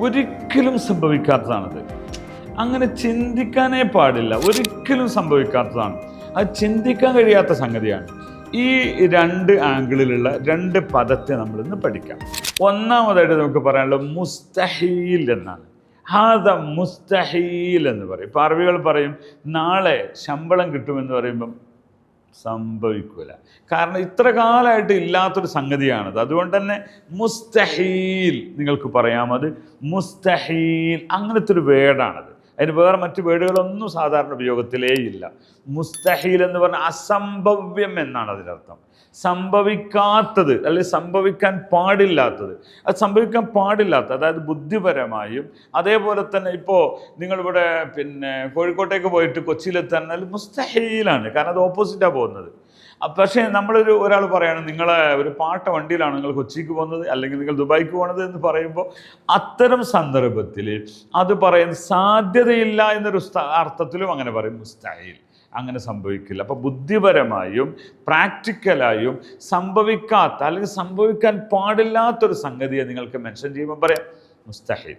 ഒരിക്കലും സംഭവിക്കാത്തതാണത്. അങ്ങനെ ചിന്തിക്കാനേ പാടില്ല. ഒരിക്കലും സംഭവിക്കാത്തതാണ്. അത് ചിന്തിക്കാൻ കഴിയാത്ത സംഗതിയാണ്. ഈ രണ്ട് ആംഗിളിലുള്ള രണ്ട് പദത്തെ നമ്മൾ ഇന്ന് പഠിക്കാം. ഒന്നാമതായിട്ട് നമുക്ക് പറയാനുള്ളത് മുസ്തഹീൽ എന്നാണ്. ഹാദ മുസ്തഹീൽ എന്ന് പറയും. ഇപ്പം അറബികൾ പറയും നാളെ ശമ്പളം കിട്ടുമെന്ന് പറയുമ്പം സംഭവിക്കൂല. കാരണം ഇത്ര കാലമായിട്ട് ഇല്ലാത്തൊരു സംഗതിയാണത്. അതുകൊണ്ട് തന്നെ മുസ്തഹീൽ നിങ്ങൾക്ക് പറയാമത്. മുസ്തഹീൽ അങ്ങനത്തെ ഒരു വേർഡാണത്. അതിന് വേറെ മറ്റു വേടുകളൊന്നും സാധാരണ ഉപയോഗത്തിലേ ഇല്ല. മുസ്തഹീൽ എന്ന് പറഞ്ഞാൽ അസംഭവ്യം എന്നാണ് അതിനർത്ഥം. സംഭവിക്കാത്തത് അല്ലെങ്കിൽ സംഭവിക്കാൻ പാടില്ലാത്തത്. അത് സംഭവിക്കാൻ പാടില്ലാത്തത് അതായത് ബുദ്ധിപരമായും അതേപോലെ തന്നെ ഇപ്പോൾ നിങ്ങളിവിടെ പിന്നെ കോഴിക്കോട്ടേക്ക് പോയിട്ട് കൊച്ചിയിലെത്താൻ മുസ്തഹീലാണ്. കാരണം അത് ഓപ്പോസിറ്റാണ് പോകുന്നത്. പക്ഷേ നമ്മളൊരു ഒരാൾ പറയാണ് നിങ്ങളെ ഒരു പാട്ട വണ്ടിയിലാണ് നിങ്ങൾ കൊച്ചിക്ക് പോകുന്നത് അല്ലെങ്കിൽ നിങ്ങൾ ദുബായിക്ക് പോകുന്നത് എന്ന് പറയുമ്പോൾ അത്തരം സന്ദർഭത്തിൽ അത് പറയാൻ സാധ്യതയില്ല എന്നൊരു അർത്ഥത്തിലും അങ്ങനെ പറയും സ്റ്റൈൽ അങ്ങനെ സംഭവിക്കില്ല. അപ്പോൾ ബുദ്ധിപരമായും പ്രാക്ടിക്കലായും സംഭവിക്കാത്ത അല്ലെങ്കിൽ സംഭവിക്കാൻ പാടില്ലാത്തൊരു സംഗതിയെ നിങ്ങൾക്ക് മെൻഷൻ ചെയ്യുമ്പോൾ പറയാം മുസ്തഹീൽ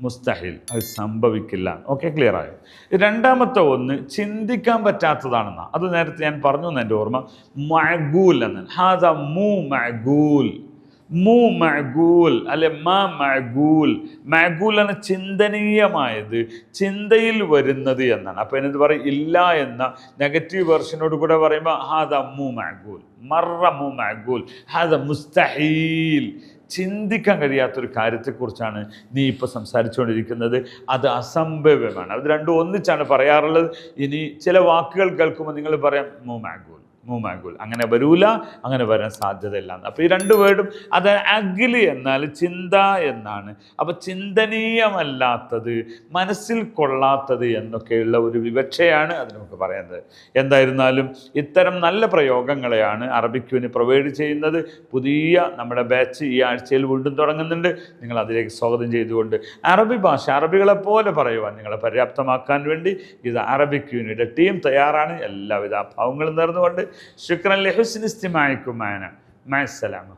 മുസ്തഹിൽ. അത് സംഭവിക്കില്ല. ഓക്കെ ക്ലിയർ ആയോ? രണ്ടാമത്തെ ഒന്ന് ചിന്തിക്കാൻ പറ്റാത്തതാണെന്ന. അത് നേരത്തെ ഞാൻ പറഞ്ഞു എന്റെ ഓർമ്മ. മഅഗൂൽ എന്ന് ഹാദ മൂ മഅഗൂൽ. മൂ മഅഗൂൽ അല്ലെ മാ മഅഗൂൽ. മഅഗൂൽ എന്ന ചിന്തനീയമായത് ചിന്തയിൽ വരുന്നത് എന്നാണ്. അപ്പോൾ എന്നത് പറയും ഇല്ല എന്ന നെഗറ്റീവ് വെർഷനോട് കൂടെ പറയുമ്പോൾ ഹാദ മൂ മഅഗൂൽ മറ മൂ മഅഗൂൽ ഹാദ മുസ്തഹീൽ. ചിന്തിക്കാൻ കഴിയാത്തൊരു കാര്യത്തെക്കുറിച്ചാണ് നീ ഇപ്പോൾ സംസാരിച്ചുകൊണ്ടിരിക്കുന്നത്. അത് അസംഭവ്യമാണ്. അത് രണ്ടും ഒന്നിച്ചാണ് പറയാറുള്ളത്. ഇനി ചില വാക്കുകൾ കേൾക്കുമ്പോൾ നിങ്ങൾ പറയാം മൂമാഗുൽ മൂമാഗുൽ അങ്ങനെ വരൂല അങ്ങനെ വരാൻ സാധ്യതയില്ല അപ്പൊ അപ്പോൾ ഈ രണ്ട് വേർഡും അത് അഖിൽ എന്നാൽ ചിന്ത എന്നാണ്. അപ്പോൾ ചിന്തനീയമല്ലാത്തത് മനസ്സിൽ കൊള്ളാത്തത് എന്നൊക്കെയുള്ള ഒരു വിവക്ഷയാണ് അത് നമുക്ക് പറയുന്നത്. എന്തായിരുന്നാലും ഇത്തരം നല്ല പ്രയോഗങ്ങളെയാണ് അറബിക്യൂന് പ്രൊവൈഡ് ചെയ്യുന്നത്. പുതിയ നമ്മുടെ ബാച്ച് ഈ ആഴ്ചയിൽ വീണ്ടും തുടങ്ങുന്നുണ്ട്. നിങ്ങൾ അതിലേക്ക് സ്വാഗതം ചെയ്തുകൊണ്ട് അറബി ഭാഷ അറബികളെ പോലെ പറയുവാൻ നിങ്ങളെ പര്യാപ്തമാക്കാൻ വേണ്ടി ഇത് അറബിക് യൂണിയുടെ ടീം തയ്യാറാണ്. എല്ലാവിധ ഭാവങ്ങളും നേർന്നുകൊണ്ട് ശുക്രൻ ലഹുസ്നിസ്തിമായിക്കുമാന മഅസ്സലാമ